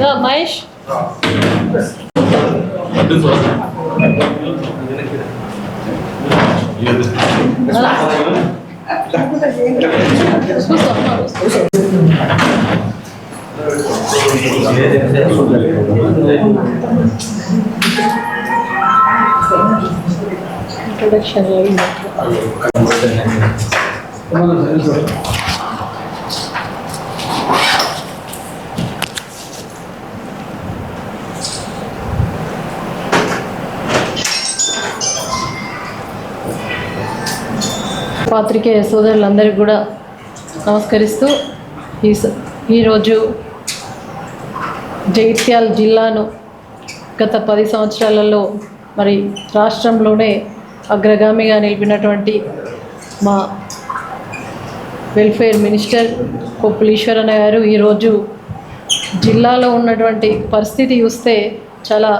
రా, మహేష్ ఇంట్రొడక్షన్ పాత్రికేయ సోదరులందరికీ కూడా నమస్కరిస్తూ ఈ స- ఈరోజు జగిత్యాల జిల్లాను గత పది సంవత్సరాలలో మరి రాష్ట్రంలోనే అగ్రగామిగా నిలిపినటువంటి మా వెల్ఫేర్ మినిస్టర్ కొప్పుల ఈశ్వరన్న గారు ఈరోజు జిల్లాలో ఉన్నటువంటి పరిస్థితి చూస్తే చాలా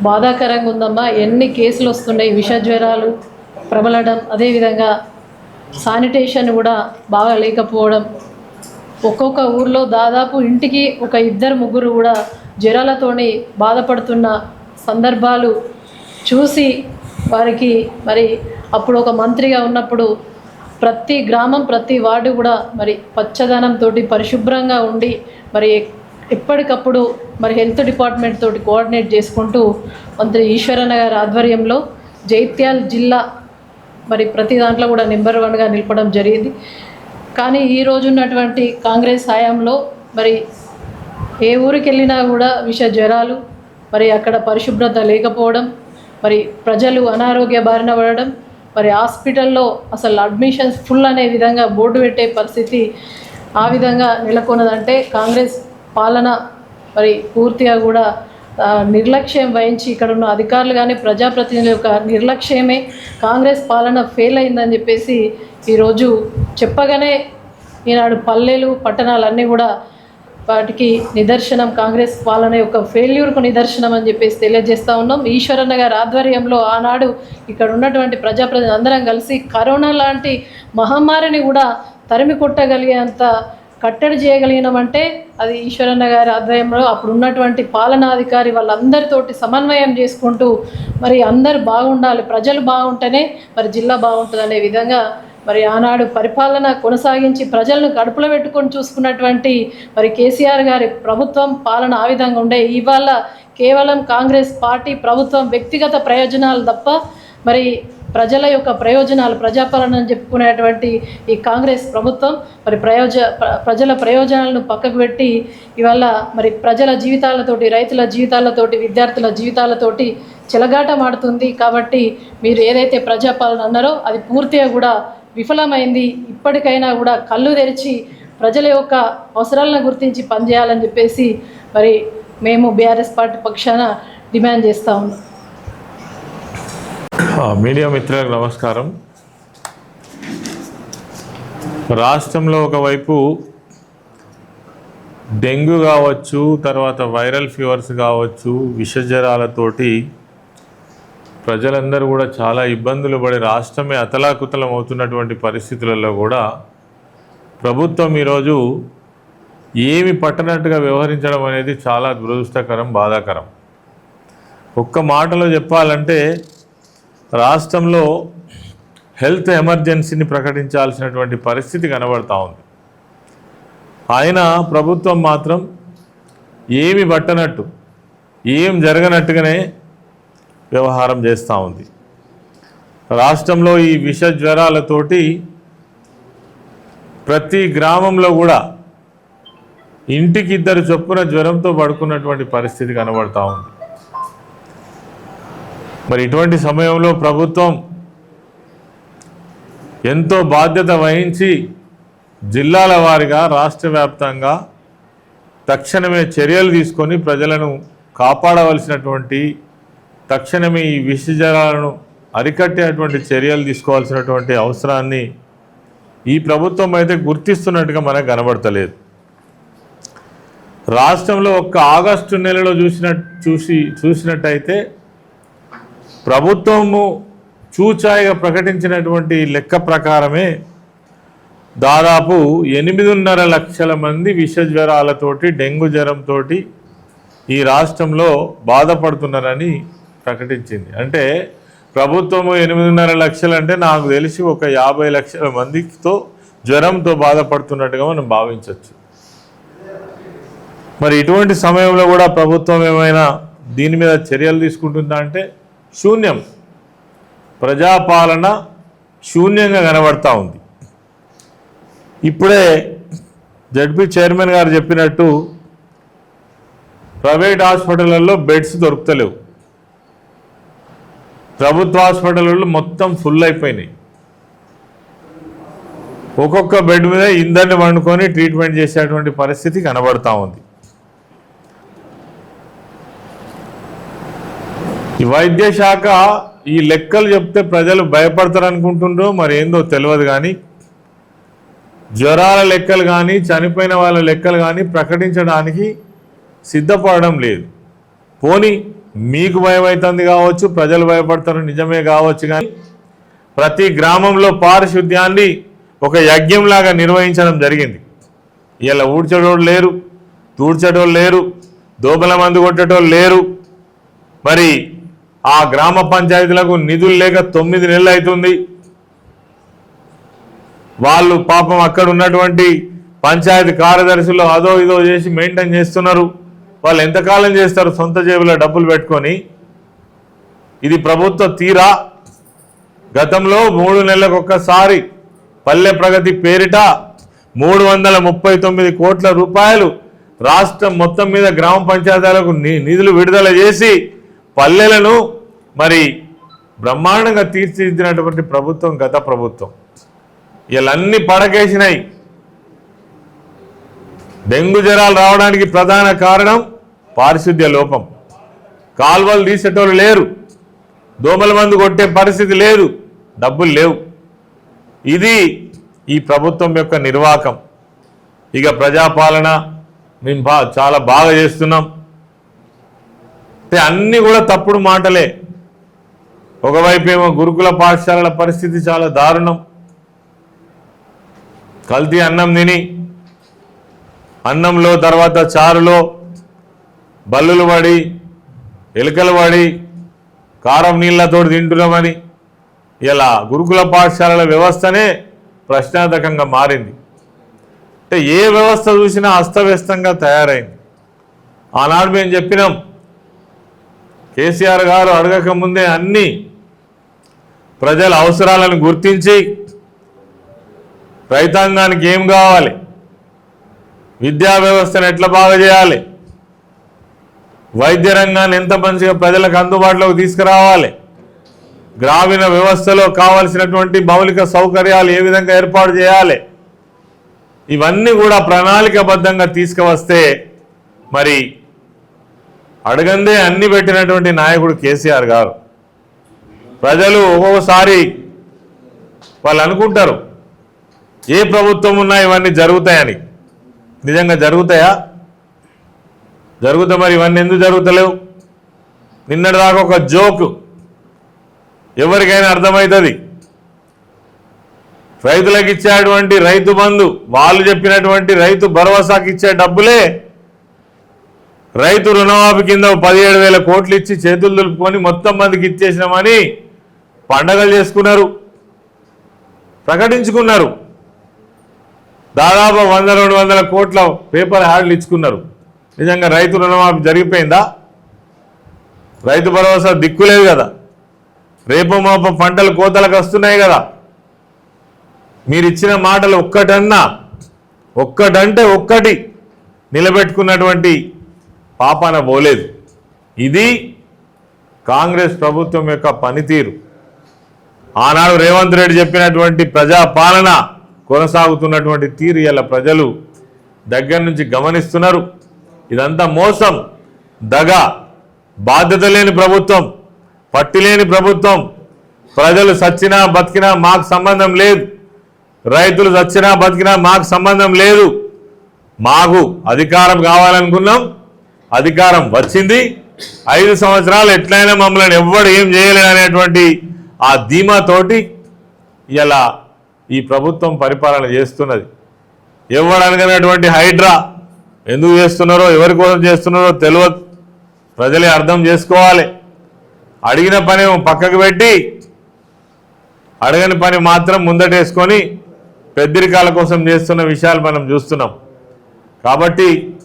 బాధాకరంగా ఉందమ్మా. ఎన్ని కేసులు వస్తున్నాయి విష జ్వరాలు ప్రబలడం అదేవిధంగా శానిటేషన్ కూడా బాగా లేకపోవడం. ఒక్కొక్క ఊర్లో దాదాపు ఇంటికి ఒక ఇద్దరు ముగ్గురు కూడా జ్వరాలతోని బాధపడుతున్న సందర్భాలు చూసి వారికి మరి అప్పుడు ఒక మంత్రిగా ఉన్నప్పుడు ప్రతి గ్రామం ప్రతి వార్డు కూడా మరి పచ్చదనంతో పరిశుభ్రంగా ఉండి మరి ఎప్పటికప్పుడు మరి హెల్త్ డిపార్ట్మెంట్ తోటి కోఆర్డినేట్ చేసుకుంటూ మంత్రి ఈశ్వరన్న గారి ఆధ్వర్యంలో జైత్యాల్ జిల్లా మరి ప్రతి దాంట్లో కూడా నెంబర్ వన్గా నిలపడం జరిగింది. కానీ ఈ రోజున్నటువంటి కాంగ్రెస్ హయాంలో మరి ఏ ఊరికి వెళ్ళినా కూడా విష జ్వరాలు మరి అక్కడ పరిశుభ్రత లేకపోవడం మరి ప్రజలు అనారోగ్య బారిన పడడం మరి హాస్పిటల్లో అసలు అడ్మిషన్స్ ఫుల్ అనే విధంగా బోర్డు పెట్టే పరిస్థితి ఆ విధంగా నెలకొన్నదంటే కాంగ్రెస్ పాలన మరి పూర్తిగా కూడా నిర్లక్ష్యం వహించి ఇక్కడ ఉన్న అధికారులు కానీ ప్రజాప్రతినిధుల యొక్క నిర్లక్ష్యమే కాంగ్రెస్ పాలన ఫెయిల్ అయిందని చెప్పేసి ఈరోజు చెప్పగానే ఈనాడు పల్లెలు పట్టణాలన్నీ కూడా వాటికి నిదర్శనం కాంగ్రెస్ పాలన యొక్క ఫెయిల్యూర్కు నిదర్శనం అని చెప్పేసి తెలియజేస్తూ ఉన్నాం. ఈశ్వరన్న గారి ఆధ్వర్యంలో ఆనాడు ఇక్కడ ఉన్నటువంటి ప్రజాప్రతినిధులు అందరం కలిసి కరోనా లాంటి మహమ్మారిని కూడా తరిమి కొట్టగలిగేంత కట్టడి చేయగలిగినామంటే అది ఈశ్వరన్న గారి ఆధ్వర్యంలో అప్పుడు ఉన్నటువంటి పాలనాధికారి వాళ్ళందరితోటి సమన్వయం చేసుకుంటూ మరి అందరు బాగుండాలి ప్రజలు బాగుంటేనే మరి జిల్లా బాగుంటుంది అనే విధంగా మరి ఆనాడు పరిపాలన కొనసాగించి ప్రజలను కడుపులో పెట్టుకొని చూసుకున్నటువంటి మరి కేసీఆర్ గారి ప్రభుత్వం పాలన ఆ విధంగా ఉండే. ఇవాళ కేవలం కాంగ్రెస్ పార్టీ ప్రభుత్వం వ్యక్తిగత ప్రయోజనాలు తప్ప మరి ప్రజల యొక్క ప్రయోజనాలు ప్రజాపాలన అని చెప్పుకునేటువంటి ఈ కాంగ్రెస్ ప్రభుత్వం మరి ప్రయోజ ప్రజల ప్రయోజనాలను పక్కకు పెట్టి ఇవాళ మరి ప్రజల జీవితాలతోటి రైతుల జీవితాలతోటి విద్యార్థుల జీవితాలతోటి చెలగాటమాడుతుంది కాబట్టి మీరు ఏదైతే ప్రజాపాలన అన్నారో అది పూర్తిగా కూడా విఫలమైంది. ఇప్పటికైనా కూడా కళ్ళు తెరిచి ప్రజల యొక్క అవసరాలను గుర్తించి పనిచేయాలని చెప్పేసి మరి మేము బీఆర్ఎస్ పార్టీ పక్షాన డిమాండ్ చేస్తూ ఉన్నాం. మీడియా మిత్రులకు నమస్కారం. రాష్ట్రంలో ఒకవైపు డెంగ్యూ కావచ్చు తర్వాత వైరల్ ఫీవర్స్ కావచ్చు విషజ్వరాలతోటి ప్రజలందరూ కూడా చాలా ఇబ్బందులు పడి రాష్ట్రమే అతలాకుతలం అవుతున్నటువంటి పరిస్థితులలో కూడా ప్రభుత్వం ఈరోజు ఏమి పట్టనట్టుగా వ్యవహరించడం అనేది చాలా దురదృష్టకరం బాధాకరం. ఒక్క మాటలో చెప్పాలంటే రాష్ట్రంలో హెల్త్ ఎమర్జెన్సీని ప్రకటించాల్సినటువంటి పరిస్థితి కనబడతా ఉంది. ఆయన ప్రభుత్వం మాత్రం ఏమి పట్టనట్టు ఏం జరగనట్టుగానే వ్యవహారం చేస్తూ ఉంది. రాష్ట్రంలో ఈ విష జ్వరాలతోటి ప్రతి గ్రామంలో కూడా ఇంటికి ఇద్దరు చొప్పున జ్వరంతో పడుకున్నటువంటి పరిస్థితి కనబడతా ఉంది. మరి ఇటువంటి సమయంలో ప్రభుత్వం ఎంతో బాధ్యత వహించి జిల్లాల వారిగా రాష్ట్ర వ్యాప్తంగా తక్షణమే చర్యలు తీసుకొని ప్రజలను కాపాడవలసినటువంటి తక్షణమే ఈ విషజలాలను అరికట్టేటువంటి చర్యలు తీసుకోవాల్సినటువంటి అవసరాన్ని ఈ ప్రభుత్వం అయితే గుర్తిస్తున్నట్టుగా మనకు కనబడతలేదు. రాష్ట్రంలో ఒక్క ఆగస్టు నెలలో చూసిన చూసి చూసినట్టయితే ప్రభుత్వము చూచాయిగా ప్రకటించినటువంటి లెక్క ప్రకారమే దాదాపు ఎనిమిదిన్నర లక్షల మంది విష జ్వరాలతోటి డెంగ్యూ జ్వరంతో ఈ రాష్ట్రంలో బాధపడుతున్నారని ప్రకటించింది. అంటే ప్రభుత్వము ఎనిమిదిన్నర లక్షలు అంటే నాకు తెలిసి ఒక యాభై లక్షల మందితో జ్వరంతో బాధపడుతున్నట్టుగా మనం భావించవచ్చు మరి ఇటువంటి సమయంలో కూడా ప్రభుత్వం ఏమైనా దీని మీద చర్యలు తీసుకుంటుందా అంటే శూన్యం. ప్రజాపాలన శూన్యంగా కనబడతా ఉంది. ఇప్పుడే జడ్పీ చైర్మన్ గారు చెప్పినట్టు ప్రైవేట్ హాస్పిటళ్ళల్లో బెడ్స్ దొరుకుతలేవు. ప్రభుత్వ హాస్పిటల్లో మొత్తం ఫుల్ అయిపోయినాయి. ఒక్కొక్క బెడ్ మీద ఇందరిని వండుకొని ట్రీట్మెంట్ చేసేటువంటి పరిస్థితి కనబడతా ఉంది. ఈ వైద్య శాఖ ఈ లెక్కలు చెప్తే ప్రజలు భయపడతారు అనుకుంటుండ్రో మరి ఏందో తెలియదు కానీ జ్వరాల లెక్కలు కానీ చనిపోయిన వాళ్ళ లెక్కలు కానీ ప్రకటించడానికి సిద్ధపడడం లేదు. పోని మీకు భయం అవుతుంది కావచ్చు ప్రజలు భయపడతారు నిజమే కావచ్చు కానీ ప్రతి గ్రామంలో పారిశుద్ధ్యాన్ని ఒక యజ్ఞంలాగా నిర్వహించడం జరిగింది. ఇలా ఊడ్చడోళ్ళు లేరు తూడ్చేటోళ్ళు లేరు దోబల మందు కొట్టేటోళ్ళు లేరు. మరి ఆ గ్రామ పంచాయతీలకు నిధులు లేక తొమ్మిది నెలలు అవుతుంది. వాళ్ళు పాపం అక్కడ ఉన్నటువంటి పంచాయతీ కార్యదర్శులు అదో ఇదో చేసి మెయింటైన్ చేస్తున్నారు. వాళ్ళు ఎంతకాలం చేస్తారు? సొంత జేబులో డబ్బులు పెట్టుకొని. ఇది ప్రభుత్వ తీరా? గతంలో మూడు నెలలకు ఒక్కసారి పల్లె ప్రగతి పేరిట మూడు వందల ముప్పై తొమ్మిది కోట్ల రూపాయలు రాష్ట్రం మొత్తం మీద గ్రామ పంచాయతీలకు ని- నిధులు విడుదల చేసి పల్లెలను మరి బ్రహ్మాండంగా తీర్చిదిద్దినటువంటి ప్రభుత్వం గత ప్రభుత్వం. వీళ్ళన్నీ పడకేసినాయి. డెంగ్యూ జ్వరాలు రావడానికి ప్రధాన కారణం పారిశుద్ధ్య లోపం. కాల్వలు తీసేటోళ్ళు లేరు. దోమల మందు కొట్టే పరిస్థితి లేదు. డబ్బులు లేవు. ఇది ఈ ప్రభుత్వం యొక్క నిర్వాకం. ఇక ప్రజాపాలన మేము చాలా బాగా చేస్తున్నాం. అన్నీ కూడా తప్పుడు మాటలే. ఒకవైపు ఏమో గురుకుల పాఠశాలల పరిస్థితి చాలా దారుణం. కల్తీ అన్నం తిని అన్నంలో తర్వాత చారులో బల్లులు పడి ఎలుకలు పడి కారం నీళ్ళతో తింటున్నామని ఇలా గురుకుల పాఠశాలల వ్యవస్థనే ప్రశ్నార్థకంగా మారింది. అంటే ఏ వ్యవస్థ చూసినా అస్తవ్యస్తంగా తయారైంది. ఆనాడు మేము చెప్పినాం కేసీఆర్ గారు అడగక ముందే అన్ని ప్రజల అవసరాలను గుర్తించి రైతాంగానికి ఏం కావాలి? విద్యా వ్యవస్థను ఎట్లా బాగా చేయాలి? వైద్య రంగాన్ని ఎంత మంచిగా ప్రజలకు అందుబాటులోకి తీసుకురావాలి? గ్రామీణ వ్యవస్థలో కావలసినటువంటి మౌలిక సౌకర్యాలు ఏ విధంగా ఏర్పాటు చేయాలి? ఇవన్నీ కూడా ప్రణాళికబద్ధంగా తీసుకువస్తే మరి అడగందే అన్ని పెట్టినటువంటి నాయకుడు కేసీఆర్ గారు. ప్రజలు ఒక్కొక్కసారి వాళ్ళు అనుకుంటారు ఏ ప్రభుత్వం ఉన్నా ఇవన్నీ జరుగుతాయని. నిజంగా జరుగుతాయా? జరుగుతా మరి ఇవన్నీ ఎందుకు జరుగుతలేవు? నిన్నటిదాకా ఒక జోక్ ఎవరికైనా అర్థమవుతుంది. రైతులకు ఇచ్చేటువంటి రైతు బంధు వాళ్ళు చెప్పినటువంటి రైతు భరోసాకి ఇచ్చే డబ్బులే రైతు రుణమాఫీ కింద పదిహేడు వేల కోట్లు ఇచ్చి చేతులు దులుపుకొని మొత్తం మందికి ఇచ్చేసినామని పండగలు చేసుకున్నారు ప్రకటించుకున్నారు. దాదాపు వంద రెండు వందల కోట్ల పేపర్ హ్యాడ్లు ఇచ్చుకున్నారు. నిజంగా రైతు రుణమాఫీ జరిగిపోయిందా? రైతు భరోసా దిక్కులేదు కదా. రేపు మాప పంటలు కోతలకు వస్తున్నాయి కదా. మీరు ఇచ్చిన మాటలు ఒక్కటన్నా ఒక్కటంటే ఒక్కటి నిలబెట్టుకున్నటువంటి పాపన పోలేదు. ఇది కాంగ్రెస్ ప్రభుత్వం యొక్క పనితీరు. ఆనాడు రేవంత్ రెడ్డి చెప్పినటువంటి ప్రజాపాలన కొనసాగుతున్నటువంటి తీరు ఇలా ప్రజలు దగ్గర నుంచి గమనిస్తున్నారు. ఇదంతా మోసం దగ బాధ్యత లేని ప్రభుత్వం పట్టి లేని ప్రభుత్వం. ప్రజలు సచ్చినా బతికినా మాకు సంబంధం లేదు. రైతులు సచ్చినా బతికినా మాకు సంబంధం లేదు. మాకు అధికారం కావాలనుకున్నాం. అధికారం వచ్చింది. ఐదు సంవత్సరాలు ఎట్లయినా మమ్మల్ని ఎవ్వడు ఏం చేయలేడు అనేటువంటి ఆ ధీమాతోటి ఇలా ఈ ప్రభుత్వం పరిపాలన చేస్తున్నది. ఎవరు హైడ్రా ఎందుకు చేస్తున్నారో ఎవరి కోసం చేస్తున్నారో తెలియదు. ప్రజలే అర్థం చేసుకోవాలి. అడిగిన పని పక్కకు పెట్టి అడగని పని మాత్రం ముందటేసుకొని పెద్దరికాల కోసం చేస్తున్న విషయాలు మనం చూస్తున్నాం. కాబట్టి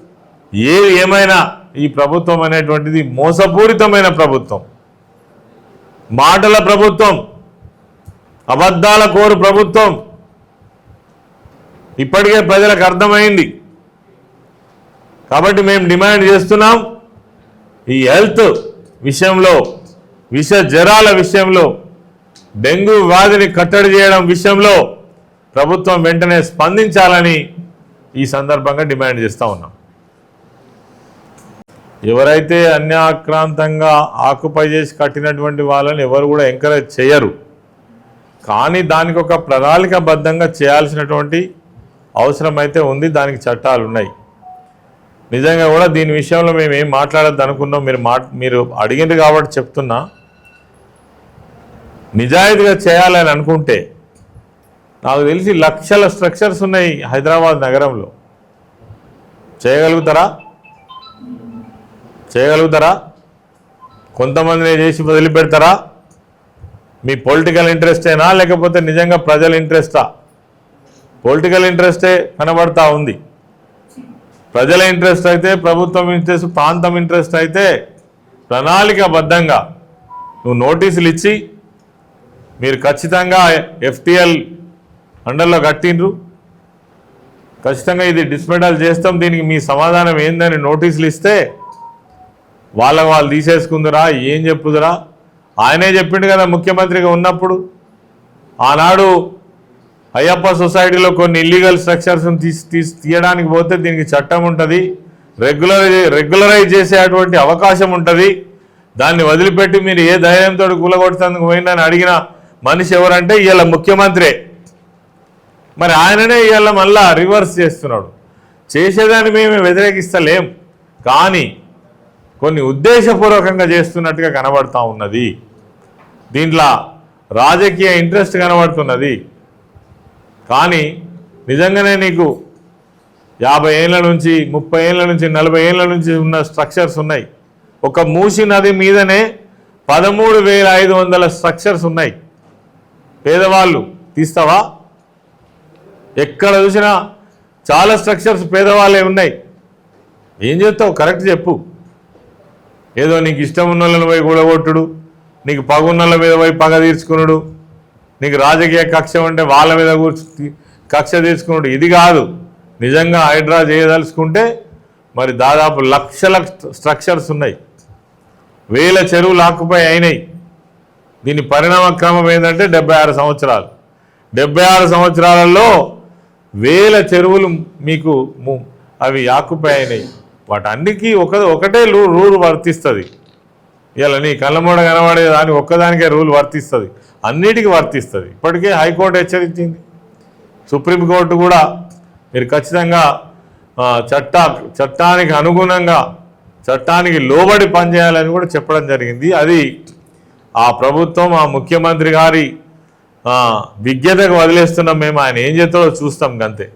ఏది ఏమైనా ఈ ప్రభుత్వం అనేటువంటిది మోసపూరితమైన ప్రభుత్వం. మాటల ప్రభుత్వం అబద్ధాల కోరు ప్రభుత్వం. ఇప్పటికే ప్రజలకు అర్థమైంది. కాబట్టి మేము డిమాండ్ చేస్తున్నాం ఈ హెల్త్ విషయంలో విష జ్వరాల విషయంలో డెంగ్యూ వ్యాధిని కట్టడి చేయడం విషయంలో ప్రభుత్వం వెంటనే స్పందించాలని ఈ సందర్భంగా డిమాండ్ చేస్తూ ఉన్నాం. ఎవరైతే అన్యాక్రాంతంగా ఆకుపై చేసి కట్టినటువంటి వాళ్ళని ఎవరు కూడా ఎంకరేజ్ చేయరు. కానీ దానికి ఒక ప్రణాళికబద్ధంగా చేయాల్సినటువంటి అవసరం అయితే ఉంది దానికి చట్టాలు ఉన్నాయి. నిజంగా కూడా దీని విషయంలో మేము ఏం మాట్లాడద్దు అనుకున్నాం మీరు మా మీరు అడిగింది కాబట్టి చెప్తున్నా. నిజాయితీగా చేయాలని అనుకుంటే నాకు తెలిసి లక్షల స్ట్రక్చర్స్ ఉన్నాయి హైదరాబాద్ నగరంలో. చేయగలుగుతారా? చేయగలుగుతారా? కొంతమందిని చేసి వదిలిపెడతారా? మీ పొలిటికల్ ఇంట్రెస్టేనా లేకపోతే నిజంగా ప్రజల ఇంట్రెస్టా పొలిటికల్ ఇంట్రెస్టే కనబడతా ఉంది. ప్రజల ఇంట్రెస్ట్ అయితే ప్రభుత్వం ఇంట్రెస్ట్ ప్రాంతం ఇంట్రెస్ట్ అయితే ప్రణాళికబద్ధంగా నువ్వు నోటీసులు ఇచ్చి మీరు ఖచ్చితంగా ఎఫ్టిఎల్ అండర్లో కట్టిండ్రు. ఖచ్చితంగా ఇది డిస్మెటల్ చేస్తాం. దీనికి మీ సమాధానం ఏందని నోటీసులు ఇస్తే వాళ్ళకు వాళ్ళు తీసేసుకుందిరా ఏం చెప్పుదురా? ఆయనే చెప్పిండు కదా ముఖ్యమంత్రిగా ఉన్నప్పుడు. ఆనాడు అయ్యప్ప సొసైటీలో కొన్ని ఇల్లీగల్ స్ట్రక్చర్స్ని తీసి తీసి తీయడానికి పోతే దీనికి చట్టం ఉంటుంది. రెగ్యులర్ రెగ్యులరైజ్ చేసేటువంటి అవకాశం ఉంటుంది. దాన్ని వదిలిపెట్టి మీరు ఏ ధైర్యంతో కూలగొట్టేందుకు పోయిందని అడిగిన మనిషి ఎవరంటే ఇవాళ ముఖ్యమంత్రే. మరి ఆయననే ఇవాళ మళ్ళా రివర్స్ చేస్తున్నాడు. చేసేదాన్ని మేము వ్యతిరేకిస్తలేం. కానీ కొన్ని ఉద్దేశపూర్వకంగా చేస్తున్నట్టుగా కనబడతా ఉన్నది. దీంట్లో రాజకీయ ఇంట్రెస్ట్ కనబడుతున్నది. కానీ నిజంగానే నీకు యాభై ఏళ్ళ నుంచి ముప్పై ఏళ్ళ నుంచి నలభై ఏళ్ళ నుంచి ఉన్న స్ట్రక్చర్స్ ఉన్నాయి. ఒక మూసి నది మీదనే పదమూడు వేల ఐదు వందల స్ట్రక్చర్స్ ఉన్నాయి. పేదవాళ్ళు తీస్తావా? ఎక్కడ చూసినా చాలా స్ట్రక్చర్స్ పేదవాళ్ళే ఉన్నాయి. ఏం చేస్తావు? కరెక్ట్ చెప్పు. ఏదో నీకు ఇష్టం ఉన్న వాళ్ళని పోయి కూడగొట్టుడు నీకు పగున్నల మీద పోయి పగ తీర్చుకున్నాడు నీకు రాజకీయ కక్ష ఉంటే వాళ్ళ మీద కూర్చు కక్ష తీర్చుకున్నాడు ఇది కాదు. నిజంగా హైడ్రా చేయదలుచుకుంటే మరి దాదాపు లక్షల స్ట్రక్చర్స్ ఉన్నాయి. వేల చెరువులు ఆకుపై అయినాయి. దీని పరిణామ క్రమం ఏంటంటే డెబ్బై ఆరు సంవత్సరాలు. డెబ్బై ఆరు సంవత్సరాలలో వేల చెరువులు మీకు ము- అవి ఆకుపై అయినాయి. వాటన్నిటికీ ఒక ఒకటే రూ- రూల్ వర్తిస్తుంది. ఇలా నీ కళ్ళమూడ కనబడే దాని ఒక్కదానికే రూల్ వర్తిస్తుంది. అన్నిటికీ వర్తిస్తుంది. ఇప్పటికే హైకోర్టు హెచ్చరించింది. సుప్రీంకోర్టు కూడా మీరు ఖచ్చితంగా చట్ట చట్టానికి అనుగుణంగా చట్టానికి లోబడి పనిచేయాలని కూడా చెప్పడం జరిగింది. అది ఆ ప్రభుత్వం ఆ ముఖ్యమంత్రి గారి విజ్ఞతకు వదిలేస్తున్నాం మేము. ఆయన ఏం చేస్తాడో చూస్తాం అంతే